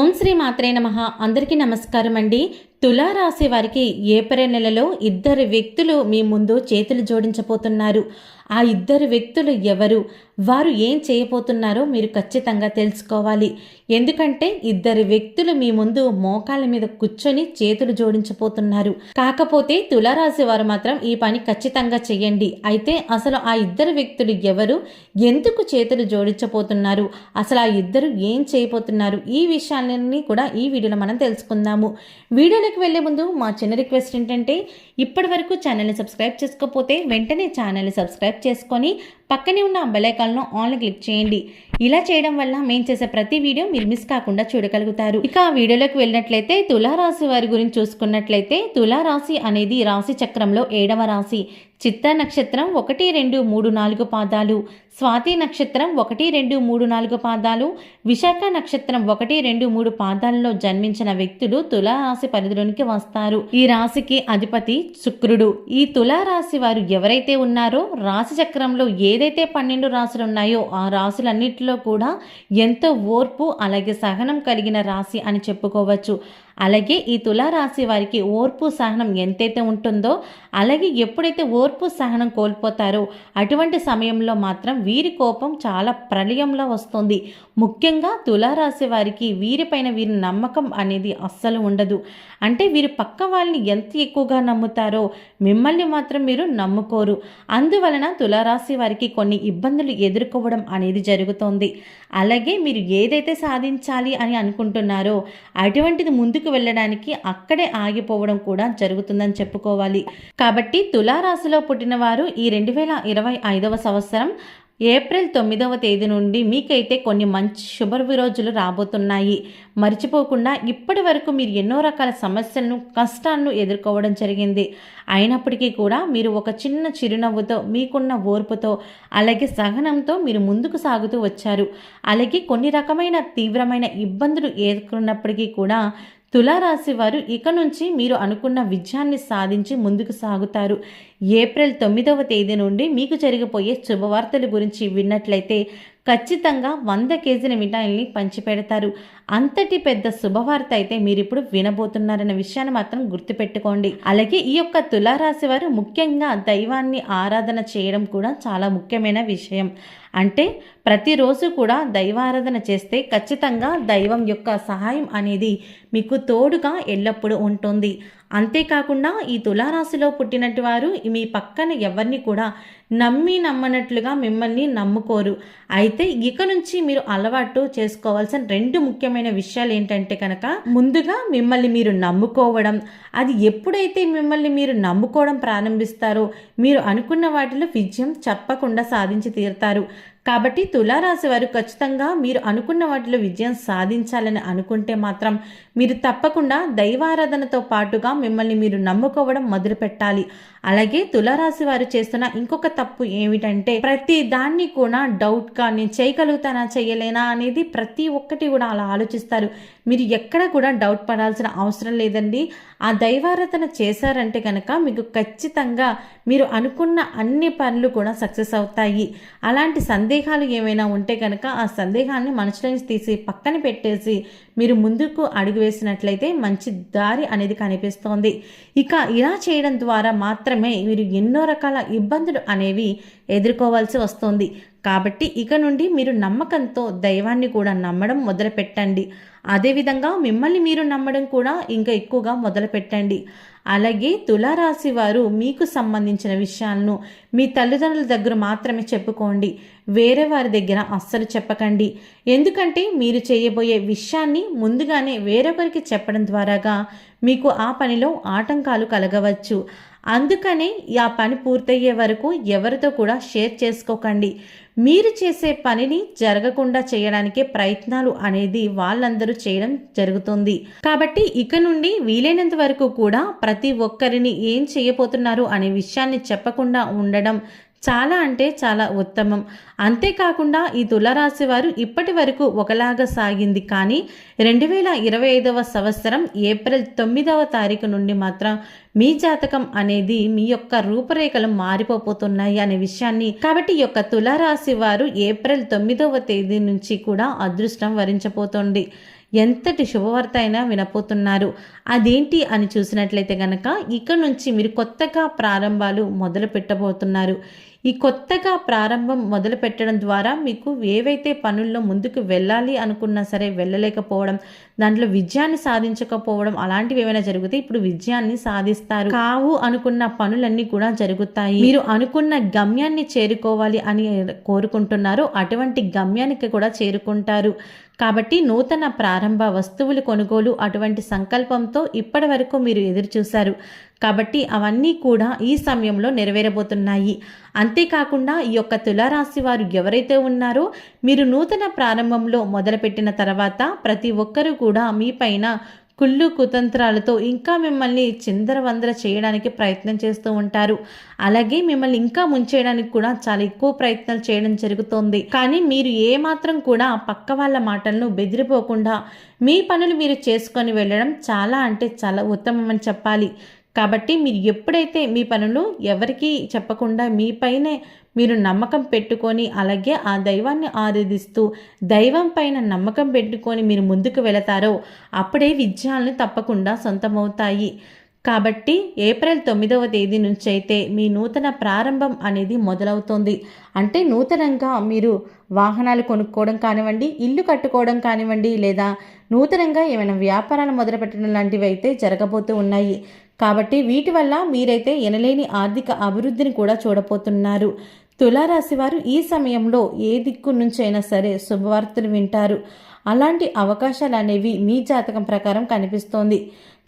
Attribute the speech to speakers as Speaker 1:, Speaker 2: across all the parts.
Speaker 1: ఓం శ్రీ మాత్రే నమ. అందరికీ నమస్కారం అండి. తులారాశి వారికి ఏప్రిల్ నెలలో ఇద్దరు వ్యక్తులు మీ ముందు చేతులు జోడించబోతున్నారు. ఆ ఇద్దరు వ్యక్తులు ఎవరు? వారు ఏం చేయబోతున్నారో మీరు ఖచ్చితంగా తెలుసుకోవాలి. ఎందుకంటే ఇద్దరు వ్యక్తులు మీ ముందు మోకాల మీద కూర్చొని చేతులు జోడించబోతున్నారు. కాకపోతే తులారాశి వారు మాత్రం ఈ పని ఖచ్చితంగా చేయండి అయితే అసలు ఆ ఇద్దరు వ్యక్తులు ఎవరు? ఎందుకు చేతులు జోడించబోతున్నారు? అసలు ఆ ఇద్దరు ఏం చేయబోతున్నారు? ఈ విషయాన్ని విషయాలన్నీ కూడా ఈ వీడియోలో మనం తెలుసుకుందాము. వీడియోలోకి వెళ్ళే ముందు మా చిన్న రిక్వెస్ట్ ఏంటంటే ఇప్పటి వరకు ఛానల్ని సబ్స్క్రైబ్ చేసుకోకపోతే వెంటనే ఛానల్ని సబ్స్క్రైబ్ చేసుకొని పక్కనే ఉన్న బెల్ ఐకాన్లో ఆన్లో క్లిక్ చేయండి. ఇలా చేయడం వల్ల మేము చేసే ప్రతి వీడియో మీరు మిస్ కాకుండా చూడగలుగుతారు. ఇక ఆ వీడియోలోకి వెళ్ళినట్లయితే తులారాశి వారి గురించి చూసుకున్నట్లయితే తులారాశి అనేది రాశి చక్రంలో ఏడవ రాశి. చిత్త నక్షత్రం ఒకటి రెండు మూడు నాలుగు పాదాలు. స్వాతి నక్షత్రం ఒకటి రెండు మూడు నాలుగు పాదాలు. విశాఖ నక్షత్రం ఒకటి రెండు మూడు పాదాలలో జన్మించిన వ్యక్తులు తులారాశి పరిధిలోనికి వస్తారు. ఈ రాశికి అధిపతి శుక్రుడు. ఈ తులారాశి వారు ఎవరైతే ఉన్నారో రాశి చక్రంలో ఏదైతే పన్నెండు రాశులు ఉన్నాయో ఆ రాశులన్నిటిలో కూడా ఎంతో ఓర్పు అలాగే సహనం కలిగిన రాశి అని చెప్పుకోవచ్చు. అలాగే ఈ తులారాశి వారికి ఓర్పు సహనం ఎంతైతే ఉంటుందో అలాగే ఎప్పుడైతే ఓర్పు సహనం కోల్పోతారో అటువంటి సమయంలో మాత్రం వీరి కోపం చాలా ప్రళయంలో వస్తుంది. ముఖ్యంగా తులారాశి వారికి వీరిపైన వీరి నమ్మకం అనేది అస్సలు ఉండదు. అంటే వీరు పక్క వాళ్ళని ఎంత ఎక్కువగా నమ్ముతారో మిమ్మల్ని మాత్రం మీరు నమ్ముకోరు. అందువలన తులారాశి వారికి కొన్ని ఇబ్బందులు ఎదుర్కోవడం అనేది జరుగుతోంది. అలాగే మీరు ఏదైతే సాధించాలి అని అనుకుంటున్నారో అటువంటిది ముందుకు వెళ్ళడానికి అక్కడే ఆగిపోవడం కూడా జరుగుతుందని చెప్పుకోవాలి. కాబట్టి తులారాశిలో పుట్టిన వారు ఈ రెండు వేల ఇరవై ఐదవ సంవత్సరం ఏప్రిల్ తొమ్మిదవ తేదీ నుండి మీకైతే కొన్ని మంచి శుభ రోజులు రాబోతున్నాయి. మర్చిపోకుండా ఇప్పటి వరకు మీరు ఎన్నో రకాల సమస్యలను కష్టాలను ఎదుర్కోవడం జరిగింది. అయినప్పటికీ కూడా మీరు ఒక చిన్న చిరునవ్వుతో మీకున్న ఓర్పుతో అలాగే సహనంతో మీరు ముందుకు సాగుతూ వచ్చారు. అలాగే కొన్ని రకమైన తీవ్రమైన ఇబ్బందులు ఎదుర్కొన్నప్పటికీ కూడా తులారాశి వారు ఇక నుంచి మీరు అనుకున్న విజయాన్ని సాధించి ముందుకు సాగుతారు. ఏప్రిల్ తొమ్మిదవ తేదీ నుండి మీకు జరిగిపోయే శుభవార్తల గురించి విన్నట్లయితే ఖచ్చితంగా వంద కేజీల మిఠాయిల్ని పంచిపెడతారు. అంతటి పెద్ద శుభవార్త అయితే మీరు ఇప్పుడు వినబోతున్నారన్న విషయాన్ని మాత్రం గుర్తుపెట్టుకోండి. అలాగే ఈ యొక్క తులారాశి వారు ముఖ్యంగా దైవాన్ని ఆరాధన చేయడం కూడా చాలా ముఖ్యమైన విషయం. అంటే ప్రతిరోజు కూడా దైవారాధన చేస్తే ఖచ్చితంగా దైవం యొక్క సహాయం అనేది మీకు తోడుగా ఎల్లప్పుడూ ఉంటుంది. అంతేకాకుండా ఈ తులారాశిలో పుట్టినట్టు వారు మీ పక్కన ఎవరిని కూడా నమ్మి నమ్మనట్లుగా మిమ్మల్ని నమ్ముకోరు. అయితే ఇక నుంచి మీరు అలవాటు చేసుకోవాల్సిన రెండు ముఖ్యమైన విషయాలు ఏంటంటే కనుక ముందుగా మిమ్మల్ని మీరు నమ్ముకోవడం అది ఎప్పుడైతే మిమ్మల్ని మీరు నమ్ముకోవడం ప్రారంభిస్తారో మీరు అనుకున్న వాటిలో విజయం చెప్పకుండా సాధించి తీరుతారు. కాబట్టి తులారాశి వారు ఖచ్చితంగా మీరు అనుకున్న వాటిలో విజయం సాధించాలని అనుకుంటే మాత్రం మీరు తప్పకుండా దైవారాధనతో పాటుగా మిమ్మల్ని మీరు నమ్ముకోవడం మొదలు పెట్టాలి అలాగే తులారాశి వారు చేస్తున్న ఇంకొక తప్పు ఏమిటంటే ప్రతి దాన్ని కూడా డౌట్గా నేను చేయగలుగుతానా చేయలేనా అనేది ప్రతి ఒక్కటి కూడా అలా ఆలోచిస్తారు. మీరు ఎక్కడ కూడా డౌట్ పడాల్సిన అవసరం లేదండి. ఆ దైవారాధన చేశారంటే కనుక మీకు ఖచ్చితంగా మీరు అనుకున్న అన్ని పనులు కూడా సక్సెస్ అవుతాయి. అలాంటి సందేహాలు ఏమైనా ఉంటే కనుక ఆ సందేహాన్ని మనసులోంచి తీసి పక్కన పెట్టేసి మీరు ముందుకు అడుగు వేసినట్లయితే మంచి దారి అనేది కనిపిస్తోంది. ఇక ఇలా చేయడం ద్వారా మాత్రమే మీరు ఎన్నో రకాల ఇబ్బందులు అనేవి ఎదుర్కోవాల్సి వస్తుంది. కాబట్టి ఇక నుండి మీరు నమ్మకంతో దైవాన్ని కూడా నమ్మడం మొదలుపెట్టండి. అదేవిధంగా మిమ్మల్ని మీరు నమ్మడం కూడా ఇంకా ఎక్కువగా మొదలుపెట్టండి. అలాగే తులారాశి వారు మీకు సంబంధించిన విషయాలను మీ తల్లిదండ్రుల దగ్గర మాత్రమే చెప్పుకోండి. వేరే వారి దగ్గర అస్సలు చెప్పకండి. ఎందుకంటే మీరు చేయబోయే విషయాన్ని ముందుగానే వేరొకరికి చెప్పడం ద్వారాగా మీకు ఆ పనిలో ఆటంకాలు కలగవచ్చు. అందుకనే ఆ పని పూర్తయ్యే వరకు ఎవరితో కూడా షేర్ చేసుకోకండి. మీరు చేసే పనిని జరగకుండా చేయడానికే ప్రయత్నాలు అనేది వాళ్ళందరూ చేయడం జరుగుతుంది. కాబట్టి ఇక నుండి వీలైనంత వరకు కూడా ప్రతి ఒక్కరిని ఏం చేయబోతున్నారు అనే విషయాన్ని చెప్పకుండా ఉండడం చాలా అంటే చాలా ఉత్తమం. అంతేకాకుండా ఈ తులరాశి వారు ఇప్పటి వరకు ఒకలాగా సాగింది. కానీ రెండు వేల ఇరవై ఐదవ సంవత్సరం ఏప్రిల్ తొమ్మిదవ తారీఖు నుండి మాత్రం మీ జాతకం అనేది మీ యొక్క రూపురేఖలు మారిపోతున్నాయి అనే విషయాన్ని కాబట్టి ఈ యొక్క తులారాశి వారు ఏప్రిల్ తొమ్మిదవ తేదీ నుంచి కూడా అదృష్టం వరించబోతోంది. ఎంతటి శుభవార్త అయినా వినపోతున్నారు అదేంటి అని చూసినట్లయితే కనుక ఇక నుంచి మీరు కొత్తగా ప్రారంభాలు మొదలు పెట్టబోతున్నారు ఈ కొత్తగా ప్రారంభం మొదలు పెట్టడం ద్వారా మీకు ఏవైతే పనుల్లో ముందుకు వెళ్ళాలి అనుకున్నా సరే వెళ్ళలేకపోవడం దాంట్లో విజయాన్ని సాధించకపోవడం అలాంటివి ఏమైనా జరిగితే ఇప్పుడు విజయాన్ని సాధిస్తారు. కావు అనుకున్న పనులన్నీ కూడా జరుగుతాయి. మీరు అనుకున్న గమ్యాన్ని చేరుకోవాలి అని కోరుకుంటున్నారు. అటువంటి గమ్యానికి కూడా చేరుకుంటారు. కాబట్టి నూతన ప్రారంభ వస్తువులు కొనుగోలు అటువంటి సంకల్పంతో ఇప్పటి వరకు మీరు ఎదురు చూశారు కాబట్టి అవన్నీ కూడా ఈ సమయంలో నెరవేరబోతున్నాయి. అంతేకాకుండా ఈ యొక్క తులారాశి వారు ఎవరైతే ఉన్నారో మీరు నూతన ప్రారంభంలో మొదలుపెట్టిన తర్వాత ప్రతి ఒక్కరూ కూడా మీ పైన కుళ్ళు కుతంత్రాలతో ఇంకా మిమ్మల్ని చిందరవందర చేయడానికి ప్రయత్నం చేస్తూ ఉంటారు. అలాగే మిమ్మల్ని ఇంకా ముంచేయడానికి కూడా చాలా ఎక్కువ ప్రయత్నాలు చేయడం జరుగుతోంది. కానీ మీరు ఏమాత్రం కూడా పక్క వాళ్ళ మాటలను బెదిరిపోకుండా మీ పనులు మీరు చేసుకొని వెళ్ళడం చాలా అంటే చాలా ఉత్తమం అని చెప్పాలి. కాబట్టి మీరు ఎప్పుడైతే మీ పనులు ఎవరికీ చెప్పకుండా మీపైనే మీరు నమ్మకం పెట్టుకొని అలాగే ఆ దైవాన్ని ఆరాధిస్తూ దైవం పైన నమ్మకం పెట్టుకొని మీరు ముందుకు వెళతారో అప్పుడే విజయాలను తప్పకుండా సొంతమవుతాయి. కాబట్టి ఏప్రిల్ తొమ్మిదవ తేదీ నుంచి అయితే మీ నూతన ప్రారంభం అనేది మొదలవుతుంది. అంటే నూతనంగా మీరు వాహనాలు కొనుక్కోవడం కానివ్వండి ఇల్లు కట్టుకోవడం కానివ్వండి లేదా నూతనంగా ఏమైనా వ్యాపారాలు మొదలుపెట్టడం లాంటివి అయితే జరగబోతూ ఉన్నాయి. కాబట్టి వీటి వల్ల మీరైతే ఎనలేని ఆర్థిక అభివృద్ధిని కూడా చూడబోతున్నారు. తులారాశి వారు ఈ సమయంలో ఏ దిక్కు నుంచైనా సరే శుభవార్తలు వింటారు. అలాంటి అవకాశాలు అనేవి మీ జాతకం ప్రకారం కనిపిస్తోంది.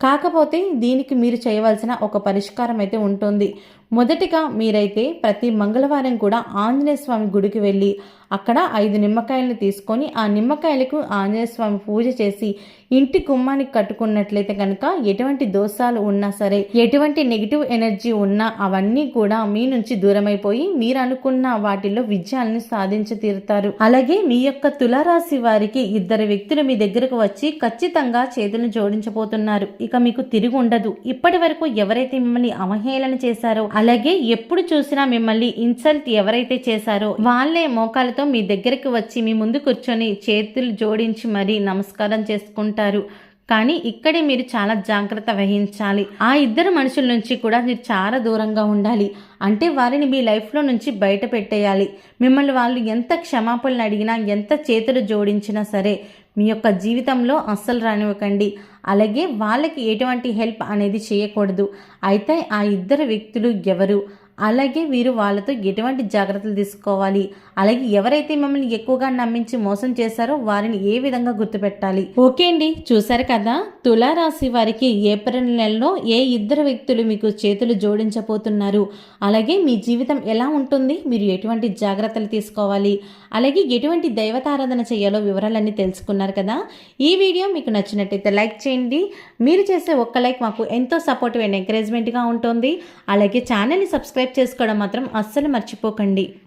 Speaker 1: కాకపోతే దీనికి మీరు చేయవలసిన ఒక పరిష్కారం అయితే ఉంటుంది. మొదటిగా మీరైతే ప్రతి మంగళవారం కూడా ఆంజనేయ స్వామి గుడికి వెళ్ళి అక్కడ ఐదు నిమ్మకాయలను తీసుకొని ఆ నిమ్మకాయలకు ఆంజనేయ స్వామి పూజ చేసి ఇంటి గుమ్మానికి కట్టుకున్నట్లయితే కనుక ఎటువంటి దోషాలు ఉన్నా సరే ఎటువంటి నెగిటివ్ ఎనర్జీ ఉన్నా అవన్నీ కూడా మీ నుంచి దూరమైపోయి మీరు అనుకున్న వాటిల్లో విజయాలను సాధించి తీరుతారు. అలాగే మీ యొక్క తులారాశి వారికి ఇద్దరు వ్యక్తులు మీ దగ్గరకు వచ్చి ఖచ్చితంగా చేతులను జోడించబోతున్నారు. ఇక మీకు తిరిగి ఉండదు. ఇప్పటి వరకు ఎవరైతే మిమ్మల్ని అవహేళన చేశారో అలాగే ఎప్పుడు చూసినా మిమ్మల్ని ఇన్సల్ట్ ఎవరైతే చేశారో వాళ్ళే మోకాలతో మీ దగ్గరికి వచ్చి మీ ముందు కూర్చొని చేతులు జోడించి మరీ నమస్కారం చేసుకుంటారు. కానీ ఇక్కడే మీరు చాలా జాగ్రత్త వహించాలి. ఆ ఇద్దరు మనుషుల నుంచి కూడా మీరు చాలా దూరంగా ఉండాలి. అంటే వారిని మీ లైఫ్లో నుంచి బయట పెట్టేయాలి. మిమ్మల్ని వాళ్ళు ఎంత క్షమాపణలు అడిగినా ఎంత చేతులు జోడించినా సరే మీ యొక్క జీవితంలో అస్సలు రానివ్వకండి. అలాగే వాళ్ళకి ఎటువంటి హెల్ప్ అనేది చేయకూడదు. అయితే ఆ ఇద్దరు వ్యక్తులు ఎవరు? అలాగే వీరు వాళ్ళతో ఎటువంటి జాగ్రత్తలు తీసుకోవాలి? అలాగే ఎవరైతే మిమ్మల్ని ఎక్కువగా నమ్మించి మోసం చేశారో వారిని ఏ విధంగా గుర్తుపెట్టాలి? ఓకే అండి చూసారు కదా? తులారాశి వారికి ఏప్రిల్ నెలలో ఏ ఇద్దరు వ్యక్తులు మీకు చేతులు జోడించబోతున్నారు? అలాగే మీ జీవితం ఎలా ఉంటుంది? మీరు ఎటువంటి జాగ్రత్తలు తీసుకోవాలి? అలాగే ఎటువంటి దైవతారాధన చేయాలో వివరాలన్నీ తెలుసుకున్నారు కదా? ఈ వీడియో మీకు నచ్చినట్టయితే లైక్ చేయండి. మీరు చేసే ఒక్క లైక్ మాకు ఎంతో సపోర్టివ్ అండ్ ఎంకరేజ్మెంట్గా ఉంటుంది. అలాగే ఛానల్ని సబ్స్క్రైబ్ చేసుకోవడం మాత్రం అస్సలు మర్చిపోకండి.